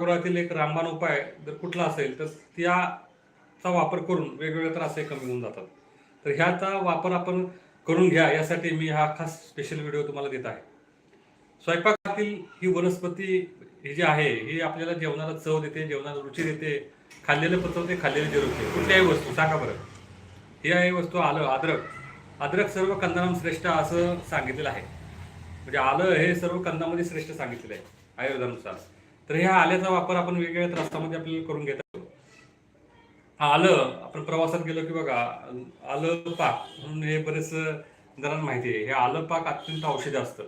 स्वयंपाकगृहातील एक रामबाण उपाय जर कुठला असेल तर त्याचा वापर करून वेगवेगळे त्रासही कमी होऊन जातात. तर ह्याचा वापर आपण करून घ्या यासाठी मी हा खास स्पेशल व्हिडिओ तुम्हाला देत आहे. स्वयंपाकातील ही वनस्पती ही जी आहे ही आपल्याला जेवणाला चव देते जेवणाला रुची देते खाल्लेलं पचवते खाल्लेले जिरवते कुठल्याही वस्तू सांगा बरं. ही आहे वस्तू आलं अद्रक. अद्रक सर्व कंदानाम श्रेष्ठ असं सांगितलेलं आहे. म्हणजे आलं हे सर्व कंदामध्ये श्रेष्ठ सांगितलेलं आहे आयुर्वेदानुसार. तर ह्या आल्याचा वापर आपण वेगवेगळ्या त्रासामध्ये आपल्याला करून घेत असतो हा आलं आपण प्रवासात गेलो की बघा आलं पाक म्हणून हे बरेच जणांना माहिती आहे. हे आलं पाक अत्यंत औषध असतं.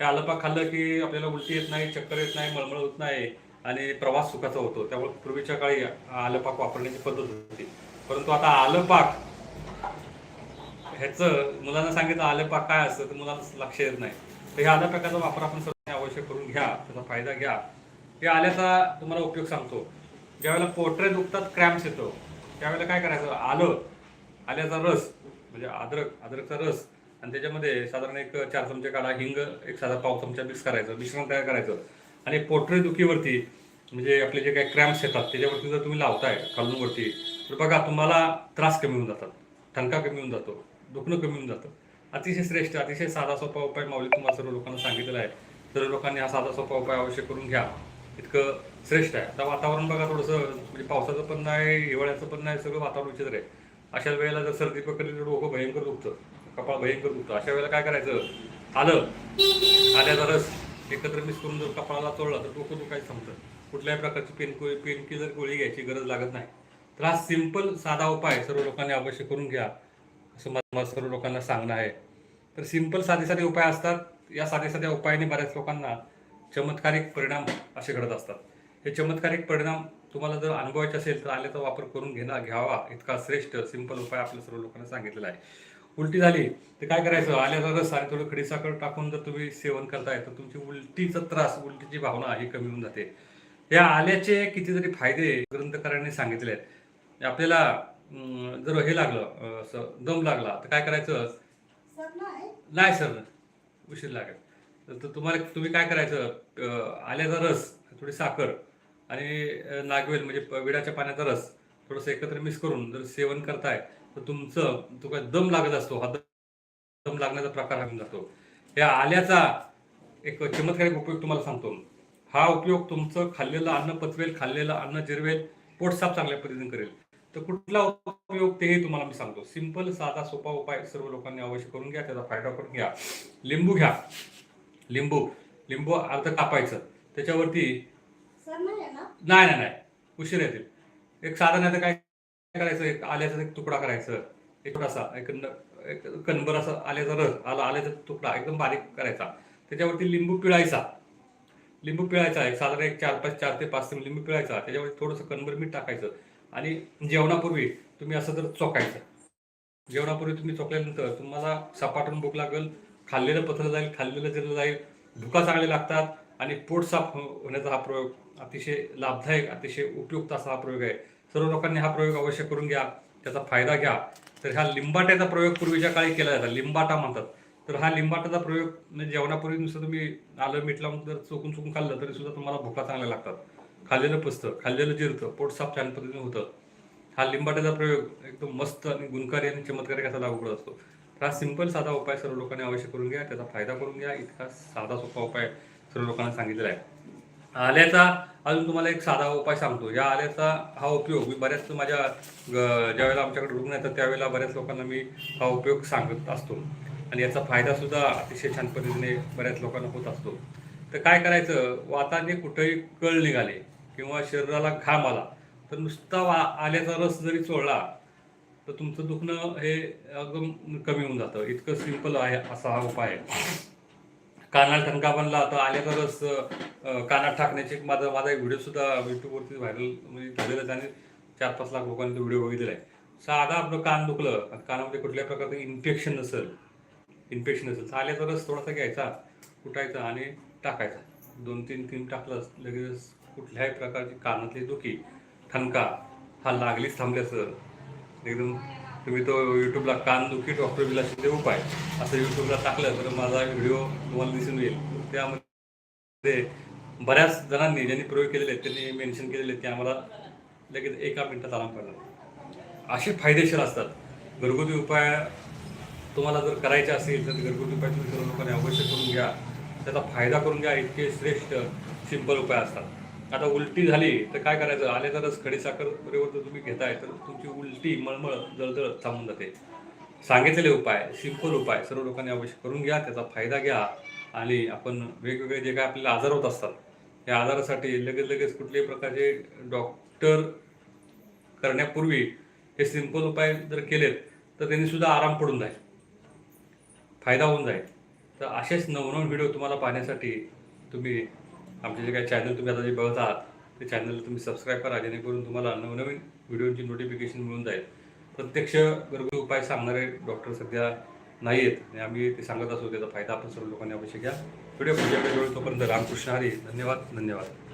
हे आलं पाक खाल्लं की आपल्याला उलटी येत नाही चक्कर येत नाही मळमळ होत नाही आणि प्रवास सुखाचा होतो. त्यामुळे पूर्वीच्या काळी आलं पाक वापरण्याची पद्धत होती. परंतु आता आलं पाक ह्याचं मुलांना सांगितलं आलं पाक काय असतं तर मुलांना लक्ष येत नाही. तर ह्या आलं पाकाचा वापर आपण सर्वांनी अवश्य करून घ्या त्याचा फायदा घ्या. हे आल्याचा तुम्हाला उपयोग सांगतो. ज्यावेळेला पोटरे दुखतात क्रॅम्प्स येतो. त्यावेळेला काय करायचं? आलं आल्याचा रस म्हणजे अद्रक अद्रकचा रस आणि त्याच्यामध्ये साधारण एक चार चमचे काढा हिंग एक साधा पाव चमचा मिक्स करायचं मिश्रण तयार करायचं. आणि पोटरे दुखीवरती म्हणजे आपले जे काही क्रॅम्प्स येतात त्याच्यावरती जर तुम्ही लावताय खालूनवरती तर बघा तुम्हाला त्रास कमी होऊन जातात ठणका कमी होऊन जातो दुखणं कमी होऊन जातं. अतिशय श्रेष्ठ अतिशय साधा सोपा उपाय माऊली तुम्हाला सर्व लोकांना सांगितलेला आहे. सर्व लोकांनी हा साधा सोपा उपाय अवश्य करून घ्या. इतकं श्रेष्ठ आहे. आता वातावरण बघा थोडंसं म्हणजे पावसाचं पण नाही हिवाळ्याचं पण नाही सगळं वातावरण विचित्र आहे. अशा वेळेला जर सर्दी पकडली तर डोकं भयंकर दुखतं. कपाळ भयंकर दुखतं. अशा वेळेला काय करायचं? आलं. आल्याचा रस एकत्र मिक्स करून जर कपाळाला चोळला तर डोकं दुखायचं संपतं कुठल्याही प्रकारची पेन पेन किलर गोळी घ्यायची गरज लागत नाही. तर हा सिंपल साधा उपाय सर्व लोकांनी अवश्य करून घ्या असं मला सर्व लोकांना सांगणं आहे. तर सिंपल साधे साधे उपाय असतात. या साधे साध्या उपायाने बऱ्याच लोकांना चमत्कारिक परिणाम असे घडत असतात. हे चमत्कारिक परिणाम तुम्हाला जर अनुभवायचे असेल तर आल्याचा वापर करून घेणं घ्यावा. इतका श्रेष्ठ सिंपल उपाय आपल्या सर्व लोकांना सांगितलेला आहे. उलटी झाली तर काय करायचं? आल्याचा रस आणि थोडं खडीसाखर टाकून जर तुम्ही सेवन करताय तर तुमची उलटीचा त्रास उलटीची भावना ही कमी होऊन जाते. या आल्याचे कितीतरी फायदे ग्रंथकारांनी सांगितले आहेत. आपल्याला जर हे लागलं असं दम लागला तर काय करायचं? नाही सर. उशीर लागेल. तर- तुम्हाला तुम्ही काय करायचं? आल्याचा रस थोडी साखर आणि नागवेल म्हणजे विडाच्या विड्याच्या पाण्याचा रस थोडंसं एकत्र मिक्स करून जर सेवन करताय तर तुमचं तुका दम लागत असतो. हा दम लागण्याचा प्रकार होऊन जातो. या आल्याचा एक चमत्कारिक उपयोग तुम्हाला सांगतो. हा उपयोग तुमचं खाल्लेलं अन्न पचवेल खाल्लेलं अन्न जिरवेल पोट साफ चांगल्या पद्धतीने करेल. तर कुठला उपयोग तेही तुम्हाला मी सांगतो. सिंपल साधा सोपा उपाय सर्व लोकांनी अवश्य करून घ्या त्याचा फायदा करून घ्या. लिंबू घ्या. लिंबू. लिंबू अर्ध कापायचं. त्याच्यावरती सर नाही आहे ना? नाही नाही उशीर येतील. एक साधा नाही तर काय करायचं? एक आल्याचा एक तुकडा करायचं. एक थोडासा एक न- एक कणभर असा आल्याचा रस आला आल्याचा तुकडा एकदम बारीक करायचा. त्याच्यावरती लिंबू पिळायचा. लिंबू पिळायचा. एक साधारण एक चार पाच चार ते पाच ते लिंबू पिळायचा. त्याच्यावरती थोडंसं कणभर मीठ टाकायचं. आणि जेवणापूर्वी तुम्ही असं जर चोकायचं जेवणापूर्वी तुम्ही चोकल्यानंतर तुम्हाला सपाटून भूक लागेल खाल्लेलं पथलं जाईल खाल्लेलं जिरलं जाईल भुका चांगले लागतात आणि पोट साफ हो- होण्याचा हा प्रयोग अतिशय लाभदायक अतिशय उपयुक्त असा हा प्रयोग आहे. सर्व लोकांनी हा प्रयोग अवश्य करून घ्या त्याचा फायदा घ्या. तर ह्या लिंबाट्याचा प्रयोग पूर्वीच्या काळी केला जायचा लिंबाटा म्हणतात. तर हा लिंबाटाचा प्रयोग म्हणजे जेवणापूर्वी नुसतं तुम्ही आलं मीठ लावून जर चुकून चुकून खाल्लं तरी सुद्धा तुम्हाला भुका चांगल्या लागतात. खाल्लेलं पचतं खाल्लेलं जिरतं पोट साफ छान पद्धतीने होतं. हा लिंबाट्याचा प्रयोग एकदम मस्त आणि गुणकारी आणि चमत्कारी असा लागू पडत असतो. हा सिंपल साधा उपाय सर्व लोकांनी अवश्य करून घ्या त्याचा फायदा करून घ्या. इतका साधा सोपा उपाय सर्व लोकांना सांगितलेला आहे. आल्याचा अजून तुम्हाला एक साधा उपाय सांगतो. या आल्याचा हा उपयोग मी बऱ्याच माझ्या ग- ज्यावेळेला आमच्याकडे रुग्ण येतात त्यावेळेला बऱ्याच लोकांना मी हा उपयोग सांगत असतो. आणि याचा फायदासुद्धा अतिशय छान पद्धतीने बऱ्याच लोकांना होत असतो. तर काय करायचं? वाताने कुठेही कळ निघाले किंवा शरीराला घाम आला तर नुसता वा आल्याचा रस जरी चोळला तर तुमचं दुखणं हे एकदम कमी होऊन जातं. इतकं सिंपल आहे असा हा उपाय. आहे कानाला ठणका बनला तर आल्याचा रस कानात टाकण्याचे एक माझा माझा एक व्हिडिओ सुद्धा युट्यूबवरती व्हायरल म्हणजे झालेला आहे आणि चार पाच लाख लोकांनी तो व्हिडिओ बघितलेला आहे. साधा आपलं कान दुखलं कानामध्ये कुठल्या प्रकारचं इन्फेक्शन नसेल इन्फेक्शन नसेल तर आल्याचा रस थोडासा घ्यायचा कुटायचा आणि टाकायचा. दोन तीन तीन टाकलं लगेच कुठल्याही प्रकारची कानातली दुखी ठणका हा लागलीच थांबल्याचं एकदम तुम्ही तो यूट्यूबला कान दुखी डॉक्टर विलास ते उपाय असं यूट्यूबला टाकलं तर माझा व्हिडिओ तुम्हाला दिसून येईल. त्यामध्ये बऱ्याच जणांनी ज्यांनी प्रयोग केलेले आहेत त्यांनी मेन्शन केलेले आहेत की आम्हाला लगेच एका मिनटात आराम करणार असे फायदेशीर असतात. घरगुती उपाय तुम्हाला जर करायचे असेल तर घरगुती उपाय तुम्ही सर्व लोकांनी अवश्य करून घ्या. त्याचा फायदा करून घ्या इतके श्रेष्ठ सिंपल उपाय असतात. आता उलटी झाली तर काय करायचं? आले तरच खडीसाखर बरोबर जर तुम्ही घेताय तर तुमची उलटी मळमळ जळजळ थांबून जाते. सांगितलेले उपाय सिंपल उपाय सर्व लोकांनी अवश्य करून घ्या त्याचा फायदा घ्या आणि आपण वेगवेगळे जे काय आपल्याला आजार होत असतात या आजारासाठी लगेच लगेच कुठल्याही प्रकारचे डॉक्टर करण्यापूर्वी हे सिंपल उपाय जर केलेत तर त्यांनी सुद्धा आराम पडून जाईल. फायदा होऊन जाईल. तर असेच नवनवीन व्हिडिओ तुम्हाला पाहण्यासाठी तुम्ही आमचे जे काही चॅनल तुम्ही आता जे बघत आहात ते चॅनल तुम्ही सबस्क्राईब करा जेणेकरून तुम्हाला नवनवीन व्हिडिओची नोटिफिकेशन मिळून जाईल. प्रत्यक्ष घरगुती उपाय सांगणारे डॉक्टर सध्या नाही आहेत आणि आम्ही ते सांगत असू त्याचा फायदा आपण सर्व लोकांनी अवश्य घ्या. व्हिडिओ पुढच्या वेळी तोपर्यंत रामकृष्ण हरी. धन्यवाद धन्यवाद.